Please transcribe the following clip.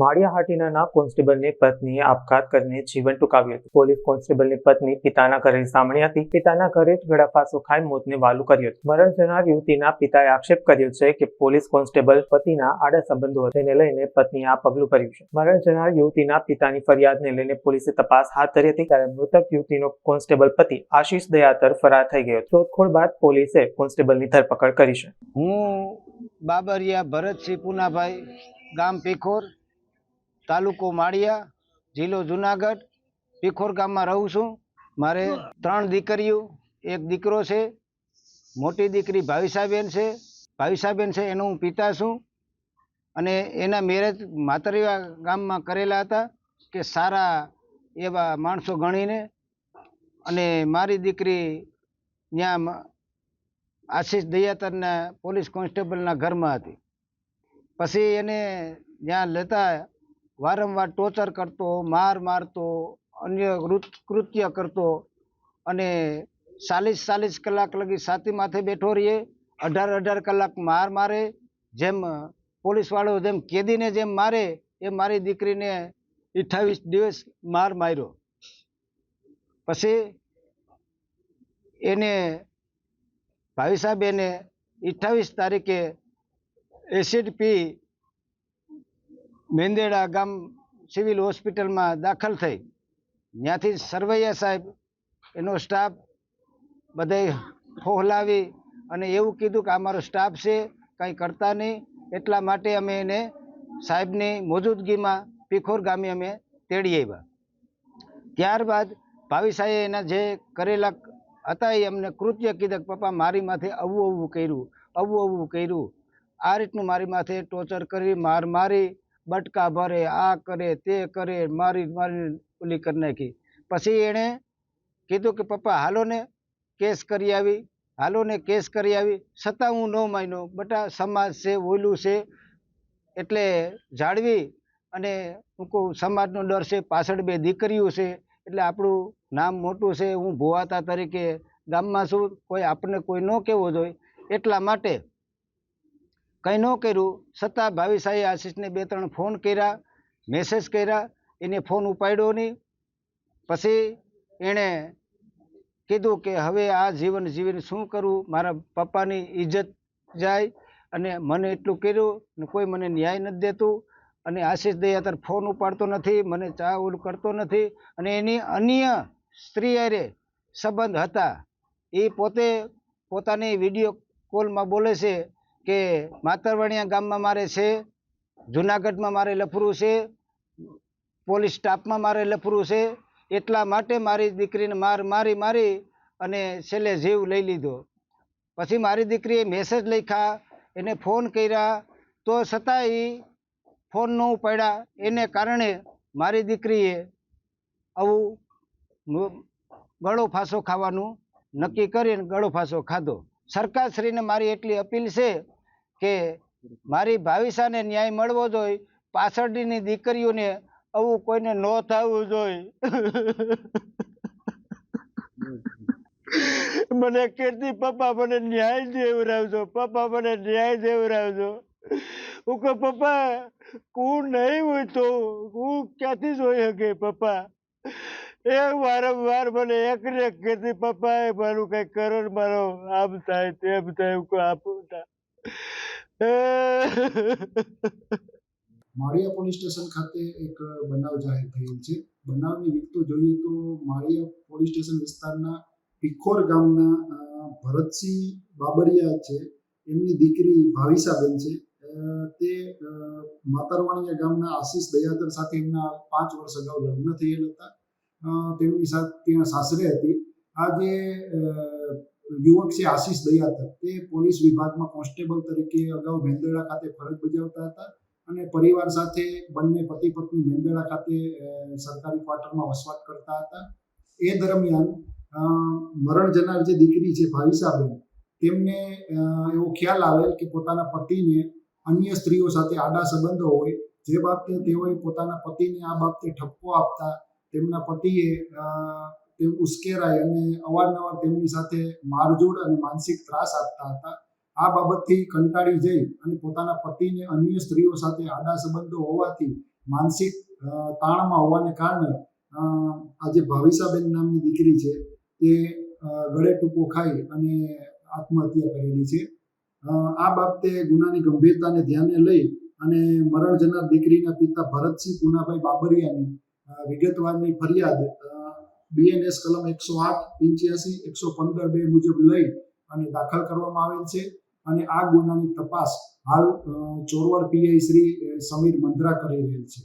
માળિયા હાટીનાના કોન્સ્ટેબલની પત્નીએ આપઘાત કરીને જીવન ટૂંકાવ્યું હતું. પોલીસ કોન્સ્ટેબલની પત્ની પિતાના ઘરે સાંભળી હતી. પિતાના ઘરે જ ગળાફાસો ખાઈ મોતને વાલું કર્યું હતું. મરણ જનાર યુવતીના પિતાએ આક્ષેપ કર્યો છે કે પોલીસ કોન્સ્ટેબલ પતિના આડા સંબંધો તેને લઈને પત્નીએ આ પગલું ભર્યું છે. મરણ જનાર યુવતીના પિતાની ફરિયાદને લઈને પોલીસે તપાસ હાથ ધરી હતી. ત્યારે મૃતક યુવતીનો કોન્સ્ટેબલ પતિ આશીષ દયાતર ફરાર થઈ ગયો શોધખોળ બાદ પોલીસે કોન્સ્ટેબલની ધરપકડ કરી છે. હું બાબરિયા ભરતસિંહ પુનાભાઈ, ગામ પીખોર તાલુકો માળિયા, જિલ્લો જુનાગઢ, પીખોર ગામમાં રહું છું. મારે ત્રણ દીકરીઓ, એક દીકરો છે, મોટી દીકરી ભાવિસાબેન છે. ભાવિસાબેન છે એનો હું પિતા છું. અને એના મેરેજ માતરિયા ગામમાં કરેલા હતા કે સારા એવા માણસો ગણીને. અને મારી દીકરી ત્યાં આશીષ દયાતરના પોલીસ કોન્સ્ટેબલના ઘરમાં હતી. પછી એને ત્યાં લેતા વારંવાર ટોર્ચર કરતો, માર મારતો, અન્ય કૃત્ય કરતો અને ચાલીસ ચાલીસ કલાક લગી છાતી માથે બેઠો રહીએ, અઢાર અઢાર કલાક માર મારે, જેમ પોલીસવાળો જેમ કેદીને જેમ મારે, એ મારી દીકરીને અઠ્ઠાવીસ દિવસ માર માર્યો. પછી એને ભાઈ સાહેબ એને અઠ્ઠાવીસ તારીખે એસિડ પી મેંદેડા ગામ સિવિલ હોસ્પિટલમાં દાખલ થઈ. ત્યાંથી સરવૈયા સાહેબ, એનો સ્ટાફ બધાય ફોહલાવી અને એવું કીધું કે આ મારો સ્ટાફ છે, કંઈ કરતા નહીં. એટલા માટે અમે એને સાહેબની મોજૂદગીમાં પીખોર ગામે અમે તેડી આવ્યા. ત્યારબાદ ભાવિસાએ એના જે કરેલા હતા એ અમને કૃત્ય કીધા કે, પપ્પા, મારી માથે આવું આવું કર્યું આવું આવું કર્યું. આ રીતનું મારી માથે ટોર્ચર કરી, માર મારી બટકા ભરે, આ કરે, તે કરે, મારી મારી ઓલી કરી નાખી. પછી એણે કીધું કે, પપ્પા, હાલો ને કેસ કરી આવી, હાલો ને કેસ કરી આવી. છતાં હું ન માન્યો. બટા, સમાજ છે, ઓયલું છે, એટલે જાળવી અને હું કહું, સમાજનો ડર છે, પાછળ બે દીકરીઓ છે, એટલે આપણું નામ મોટું છે, હું ભુવાતા તરીકે ગામમાં છું, કોઈ આપણને કોઈ ન કહેવો જોઈએ. એટલા માટે કંઈ ન કર્યું. છતાં ભાવિસાએ આશીષને બે ત્રણ ફોન કર્યા મેસેજ કર્યા, એને ફોન ઉપાડ્યો નહીં. પછી એણે કીધું કે હવે આ જીવન જીવીને શું કરવું મારા પપ્પાની ઇજ્જત જાય અને મને એટલું કર્યું કોઈ મને ન્યાય નથી દેતું. અને આશીષ દયાતર ફોન ઉપાડતો નથી, મને ચા ઓલું કરતો નથી. અને એની અન્ય સ્ત્રી અરે સંબંધ હતા. એ પોતે પોતાની વીડિયો કોલમાં બોલે છે કે માતરવાણિયા ગામમાં મારે છે, જુનાગઢમાં મારે લફરું છે, પોલીસ સ્ટાફમાં મારે લફરું છે, એટલા માટે મારી દીકરીને માર મારી મારી અને છેલ્લે જીવ લઈ લીધો. પછી મારી દીકરીએ મેસેજ લખ્યા, એને ફોન કર્યા, તો છતાંય ફોન ન ઉપાડ્યા. એને કારણે મારી દીકરીએ આવું ગળો ફાંસો ખાવાનું નક્કી કરીને ગળો ફાંસો ખાધો. સરકારશ્રીને મારી એટલી અપીલ છે કે મારી ભાવિસાને ન્યાય મળવો જોઈએ, પાછળની દીકરીઓને આવું કોઈને ન થવું જોઈએ. મને કીર્તિ પપ્પા મને ન્યાય દેવરાવજો, પપ્પા મને ન્યાય દેવરાવજો. હું કહું, પપ્પા હું નહીં હોય તો હું ક્યાંથી જોઈ શકે પપ્પા? એ વારંવાર મને એક ને એક કહેતી પપ્પા એ મારું કઈ કરો મારો આમ થાય તેમ થાય, હું આપું માળિયા પોલીસ સ્ટેશન ખાતે એક બનાવ જાહેર થયેલ છે. બનાવની વિગતો જોઈએ તો માળિયા પોલીસ સ્ટેશન વિસ્તારના પિખોર ગામના ભરતસિંહ બાબરિયા છે. એમની દીકરી ભાવિસાબેન છે. તે માતરવાણીયા ગામના આશીષ દયાદર સાથે એમના પાંચ વર્ષ અગાઉ લગ્ન થયેલ હતા. તેમની સાથે ત્યાં સાસરે હતી. આ જે અ, યુવક છે, આશીષ દયાતર તે પોલીસ વિભાગમાં કોન્સ્ટેબલ તરીકે અગાઉ મેંદરડા ખાતે ફરજ બજાવતા હતા અને પરિવાર સાથે બંને પતિ પત્ની મેંદરડા ખાતે સરકારી ક્વાર્ટરમાં વસવાટ કરતા હતા. એ દરમિયાન મરણ જનાર જે દીકરી છે ભાવિસાબેન તેમને એવો ખ્યાલ આવેલ કે પોતાના પતિને અન્ય સ્ત્રીઓ સાથે આડા સંબંધો હોય, જે બાબતે તેઓએ પોતાના પતિને આ બાબતે ઠપકો આપતા તેમના પતિએ ઉશ્કેરાય અને અવારનવાર તેમની સાથે મારઝૂડ અને માનસિક ત્રાસ આપતા હતા. આ બાબતથી કંટાળી જઈ અને પોતાના પતિને અન્ય સ્ત્રીઓ સાથે આડા સંબંધો હોવાથી માનસિક તાણમાં હોવાને કારણે આજે ભાવિસાબેન નામની દીકરી છે તે ગળે ટૂંકો ખાઈ અને આત્મહત્યા કરેલી છે. આ બાબતે ગુનાની ગંભીરતાને ધ્યાને લઈ અને મરણ જનાર દીકરીના પિતા ભરતસિંહ પુનાભાઈ બાબરિયાની વિગતવારની ફરિયાદ બીએનએસ કલમ એકસો આઠ, પંચ્યાસી, એકસો પંદર બે મુજબ લઈ અને દાખલ કરવામાં આવેલ છે. અને આ ગુનાની તપાસ હાલ ચોરવાડ પીઆઈ શ્રી સમીર મંદ્રા કરી રહેલ છે.